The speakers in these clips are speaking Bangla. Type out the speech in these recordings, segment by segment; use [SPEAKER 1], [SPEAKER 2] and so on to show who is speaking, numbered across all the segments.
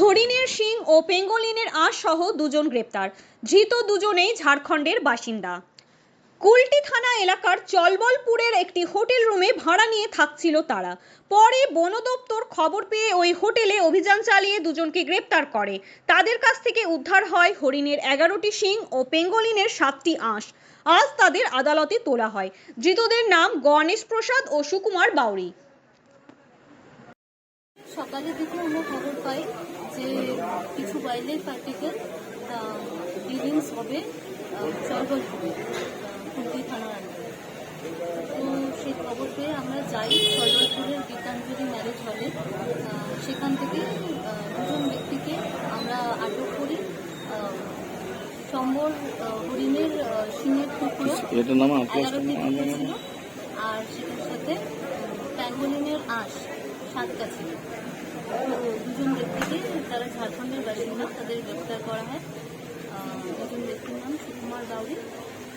[SPEAKER 1] হরিণের শিং ও পেঙ্গলিনের আঁশ সহ দুজন গ্রেপ্তার। ধৃত দুজনেই ঝাড়খণ্ডের বাসিন্দা। কুলটি থানা এলাকার চলবলপুরের একটি হোটেল রুমে ভাড়া নিয়ে থাকছিল তারা। পরে বন দপ্তর খবর পেয়ে ওই হোটেলে অভিযান চালিয়ে দুজনকে গ্রেপ্তার করে। তাদের কাছ থেকে উদ্ধার হয় হরিণের এগারোটি শিং ও পেঙ্গলিনের সাতটি আঁশ। আজ তাদের আদালতে তোলা হয়। ধৃতদের নাম গণেশ প্রসাদ ও সুকুমার বাউরি।
[SPEAKER 2] সকালের দিকে আমরা খবর পাই যে কিছু ওয়াইল্ড পার্টিকেল বিলিংস হবে চলবলপুরে খুলতি থানার আন্ডারে। তো সেই খবর পেয়ে আমরা যাই চলবলপুরের গীতাঞ্জলি ম্যারেজ হলে সেখান থেকে দুজন ব্যক্তিকে আমরা আটক করি। সম্বর হরিণের সিংহের টুকরো। এগারোটি ছিল। আর সেটার সাথে প্যাঙ্গোলিনের আঁশ সাতটা ছিল। দুজন ব্যক্তিকে তারা ঝাড়খণ্ডের বাসিন্দা তাদের গ্রেপ্তার করা হয়। দুজন ব্যক্তির নাম সুকুমার গাউরি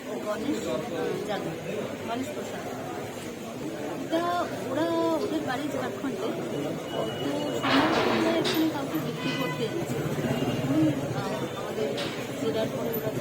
[SPEAKER 2] ও গণেশ যাদব গণেশ প্রসাদ এটা ওরা ওদের বাড়ি ঝাড়খণ্ডে তো সম্ভবত এখানে কাউকে বিক্রি করতে এসেছে আমাদের জেলার পরে ওরা